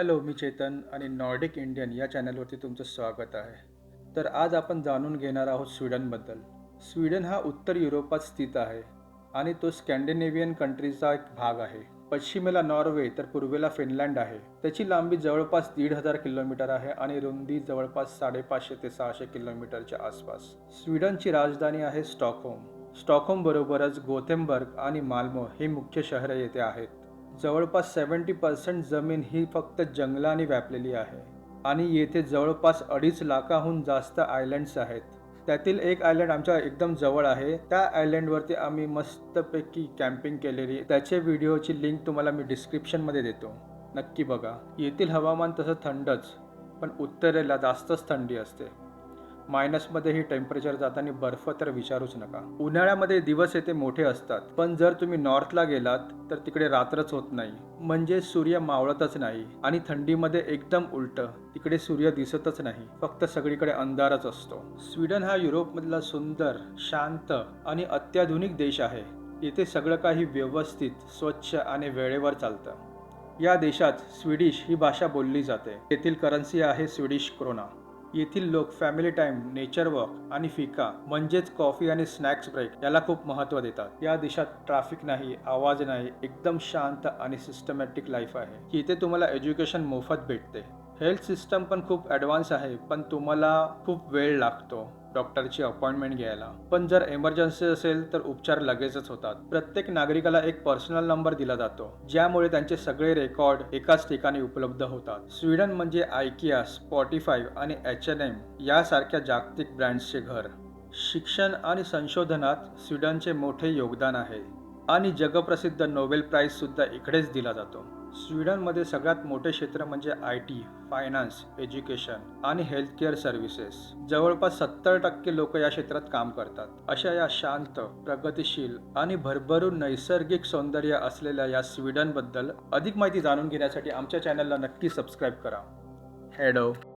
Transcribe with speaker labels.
Speaker 1: Hello मी चेतन आणि Nordic Indian या चॅनलवरती तुमचं स्वागत आहे. तर आज आपण जाणून घेणार आहोत स्वीडनबद्दल. स्वीडन हा उत्तर युरोपात स्थित आहे आणि तो स्कॅन्डिनेव्हियन कंट्रीचा एक भाग आहे. पश्चिमेला नॉर्वे तर पूर्वेला फिनलँड आहे. त्याची लांबी जवळपास दीड हजार किलोमीटर आहे आणि रुंदी जवळपास साडेपाचशे ते सहाशे किलोमीटरच्या आसपास. स्वीडनची राजधानी आहे स्टॉकहोम. स्टॉकहोम बरोबरच गोथेमबर्ग आणि माल्मो ही मुख्य शहरे येथे आहेत. जवळपास सेवन्टी पर्सेंट जमीन ही फक्त जंगलाने व्यापलेली आहे आणि येथे जवळपास अडीच लाखाहून जास्त आयलँड्स आहेत. त्यातील एक आयलँड आमच्या एकदम जवळ आहे. त्या आयलँडवरती आम्ही मस्तपैकी कॅम्पिंग केलेली. त्याचे व्हिडिओची लिंक तुम्हाला मी डिस्क्रिप्शनमध्ये देतो. नक्की बघा. येथील हवामान तसं थंडच पण उत्तरेला जास्तच थंडी असते. मायनसमध्ये ही टेम्परेचर जाताना बर्फ तर विचारूच नका. उन्हाळ्यामध्ये दिवस येथे मोठे असतात पण जर तुम्ही नॉर्थला गेलात तर तिकडे रात्रच होत नाही. म्हणजे सूर्य मावळतच नाही आणि थंडीमध्ये एकदम उलट तिकडे सूर्य दिसतच नाही फक्त सगळीकडे अंधारच असतो. स्वीडन हा युरोपमधला सुंदर शांत आणि अत्याधुनिक देश आहे. येथे सगळं काही व्यवस्थित स्वच्छ आणि वेळेवर चालतं. या देशात स्वीडिश ही भाषा बोलली जाते. येथील करन्सी आहे स्वीडिश क्रोना येथील लोक फॅमिली टाइम नेचर वॉक आणि फिका म्हणजेच कॉफी आणि स्नॅक्स ब्रेक याला खूप महत्त्व देतात. या देशात ट्रॅफिक नाही आवाज नाही एकदम शांत आणि सिस्टमॅटिक लाईफ आहे. इथे तुम्हाला एज्युकेशन मोफत भेटते. हेल्थ सिस्टम पण खूप ॲडव्हान्स आहे पण तुम्हाला खूप वेळ लागतो. डॉक्टरची अपॉइंटमेंट घ्यायला. पण जर एमर्जन्सी असेल तर उपचार लगेचच होतात. प्रत्येक नागरिकाला एक पर्सनल नंबर दिला जातो ज्यामुळे त्यांचे सगळे रेकॉर्ड एकाच ठिकाणी उपलब्ध होतात. स्वीडन म्हणजे आयकिया स्पॉटीफाय आणि एच एन एम यासारख्या जागतिक ब्रँड्सचे घर. शिक्षण आणि संशोधनात स्वीडनचे मोठे योगदान आहे. आणि जगप्रसिद्ध नोबेल प्राईजसुद्धा इकडेच दिला जातो. स्वीडनमध्ये सगळ्यात मोठे क्षेत्र म्हणजे आय टी फायनान्स एज्युकेशन आणि हेल्थकेअर सर्व्हिसेस. जवळपास सत्तर टक्के लोक या क्षेत्रात काम करतात. अशा या शांत प्रगतिशील आणि भरभरून नैसर्गिक सौंदर्य असलेल्या या स्वीडनबद्दल अधिक माहिती जाणून घेण्यासाठी आमच्या चॅनलला नक्की सबस्क्राईब करा. हॅडो